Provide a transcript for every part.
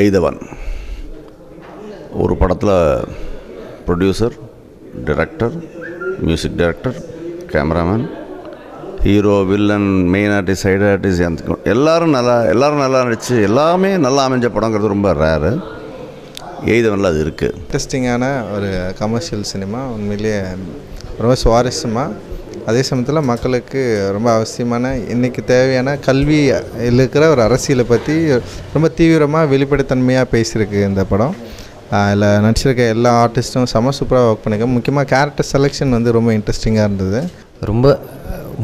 எய்தவன். ஒரு படத்தில் producer director music director cameraman hero villain main artist side artist அந்த எல்லோரும் நல்லா எல்லோரும் நல்லா நடிச்சு எல்லாமே நல்லா அமைஞ்ச படங்கிறது ரொம்ப ரேரு எய்தவனில் அது இருக்குது இன்ட்ரெஸ்டிங்கான ஒரு கமர்ஷியல் சினிமா உண்மையிலேயே ரொம்ப சுவாரஸ்யமாக அதே சமயத்தில் மக்களுக்கு ரொம்ப அவசியமான இன்றைக்கி தேவையான கல்வி இருக்கிற ஒரு அரசியலை பற்றி ரொம்ப தீவிரமாக வெளிப்படைத்தன்மையாக பேசியிருக்கு இந்த படம். அதில் நடிச்சிருக்க எல்லா ஆர்டிஸ்ட்டும் செம சூப்பராக ஒர்க் பண்ணிக்க. முக்கியமாக கேரக்டர் செலெக்ஷன் வந்து ரொம்ப இன்ட்ரெஸ்டிங்காக இருந்தது. ரொம்ப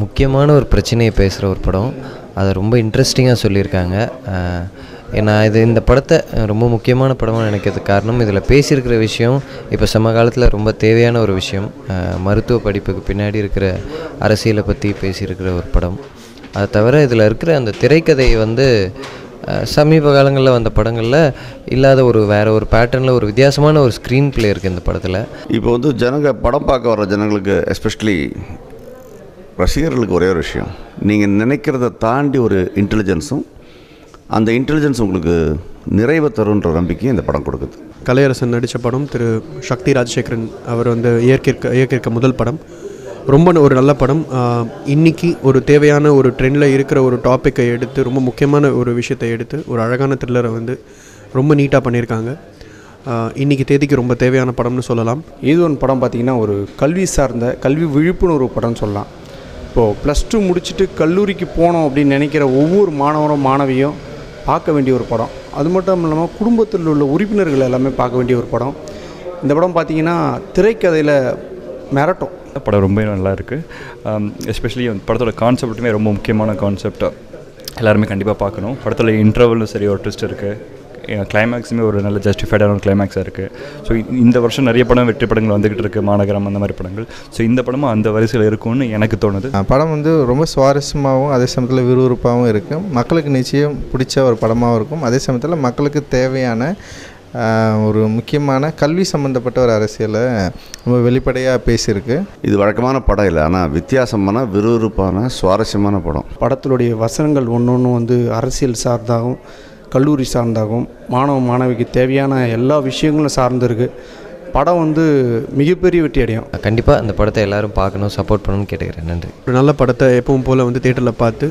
முக்கியமான ஒரு பிரச்சனையை பேசுகிற ஒரு படம். அதை ரொம்ப இன்ட்ரெஸ்டிங்காக சொல்லியிருக்காங்க. நான் இது இந்த படத்தை ரொம்ப முக்கியமான படமாக நினைக்கிறதுக்கு காரணம் இதில் பேசியிருக்கிற விஷயம் இப்போ சமகாலத்தில் ரொம்ப தேவையான ஒரு விஷயம். மருத்துவ படிப்புக்கு பின்னாடி இருக்கிற அரசியலை பற்றி பேசியிருக்கிற ஒரு படம். அதை தவிர இதில் இருக்கிற அந்த திரைக்கதை வந்து சமீப காலங்களில் வந்த படங்களில் இல்லாத ஒரு வேறு ஒரு பேட்டர்னில் ஒரு வித்தியாசமான ஒரு ஸ்க்ரீன் பிளே இருக்குது இந்த படத்தில். இப்போ வந்து ஜனங்க படம் பார்க்க வர்ற ஜனங்களுக்கு எஸ்பெஷலி ரசிகர்களுக்கு ஒரே ஒரு விஷயம். நீங்கள் நினைக்கிறத தாண்டி ஒரு இன்டெலிஜென்ஸும் அந்த இன்டெலிஜென்ஸ் உங்களுக்கு நிறைவை தருன்ற நம்பிக்கையும் இந்த படம் கொடுக்குது. கலையரசன் நடித்த படம் திரு சக்தி ராஜசேகரன் அவர் வந்து இயற்கியிருக்க இயக்கியிருக்க முதல் படம். ரொம்ப ஒரு நல்ல படம். ஆஹ், இன்னைக்கு ஒரு தேவையான ஒரு ட்ரெண்டில் இருக்கிற ஒரு டாப்பிக்கை எடுத்து ரொம்ப முக்கியமான ஒரு விஷயத்தை எடுத்து ஒரு அழகான த்ரில்லரை வந்து ரொம்ப நீட்டாக பண்ணியிருக்காங்க. ஆஹ், இன்னைக்கு தேதிக்கு ரொம்ப தேவையான படம்னு சொல்லலாம். இது ஒன்று படம் பார்த்திங்கன்னா ஒரு கல்வி சார்ந்த கல்வி விழிப்புணர்வு படம்னு சொல்லலாம். இப்போது ப்ளஸ் டூ முடிச்சுட்டு கல்லூரிக்கு போனோம் அப்படின்னு நினைக்கிற ஒவ்வொரு மாணவரும் மாணவியும் பார்க்க வேண்டிய ஒரு படம். அது மட்டும் இல்லாமல் குடும்பத்தில் உள்ள உறுப்பினர்கள் எல்லாமே பார்க்க வேண்டிய ஒரு படம். இந்த படம் பார்த்திங்கன்னா திரைக்கதையில் மிரட்டும். படம் ரொம்ப நல்லா இருக்குது எஸ்பெஷலி படத்தோட கான்செப்ட்டுமே ரொம்ப முக்கியமான கான்செப்டாக எல்லாருமே கண்டிப்பாக பார்க்கணும். படத்தில் இன்டர்வலும் சரி ஒரு ட்விஸ்ட் இருக்குது கிளைமேக்ஸுமே ஒரு நல்ல ஜஸ்டிஃபைடான ஒரு கிளைமேக்ஸாக இருக்குது ஸோ இந்த வருஷம் நிறைய படம் வெற்றி படங்கள் வந்துக்கிட்டு இருக்குது மாநகரம் அந்த மாதிரி படங்கள். ஸோ இந்த படமும் அந்த வரிசையில் இருக்கும்னு எனக்கு தோணுது. படம் வந்து ரொம்ப சுவாரஸ்யமாகவும் அதே சமயத்தில் விறுவிறுப்பாகவும் இருக்கும் மக்களுக்கு நிச்சயம் பிடிச்ச ஒரு படமாகவும் இருக்கும். அதே சமயத்தில் மக்களுக்கு தேவையான ஒரு முக்கியமான கல்வி சம்மந்தப்பட்ட ஒரு அரசியலை ரொம்ப வெளிப்படையாக பேசியிருக்கு. இது வழக்கமான படம் இல்லை. ஆனால் வித்தியாசமான விறுவிறுப்பான சுவாரஸ்யமான படம். படத்தினுடைய வசனங்கள் ஒன்று ஒன்று வந்து அரசியல் சார்ந்தாகவும் கல்லூரி சார்ந்தாகவும் மாணவ மாணவிக்கு தேவையான எல்லா விஷயங்களும் சார்ந்திருக்கு. படம் வந்து மிகப்பெரிய வெற்றி அடையும். கண்டிப்பாக அந்த படத்தை எல்லாரும் பார்க்கணும் சப்போர்ட் பண்ணணும்னு கேட்டுக்கிறேன். நன்றி. ஒரு நல்ல படத்தை எப்பவும் போல் வந்து தேட்டரில் பார்த்து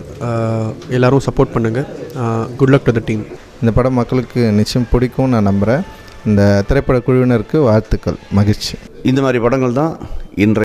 எல்லாரும் சப்போர்ட் பண்ணுங்கள் good luck to the team இந்த படம் மக்களுக்கு நிச்சயம் பிடிக்கும்னு நான் நம்புகிறேன் இந்த திரைப்பட குழுவினருக்கு வாழ்த்துக்கள். மகிழ்ச்சி. இந்த மாதிரி படங்கள் தான் இன்றைய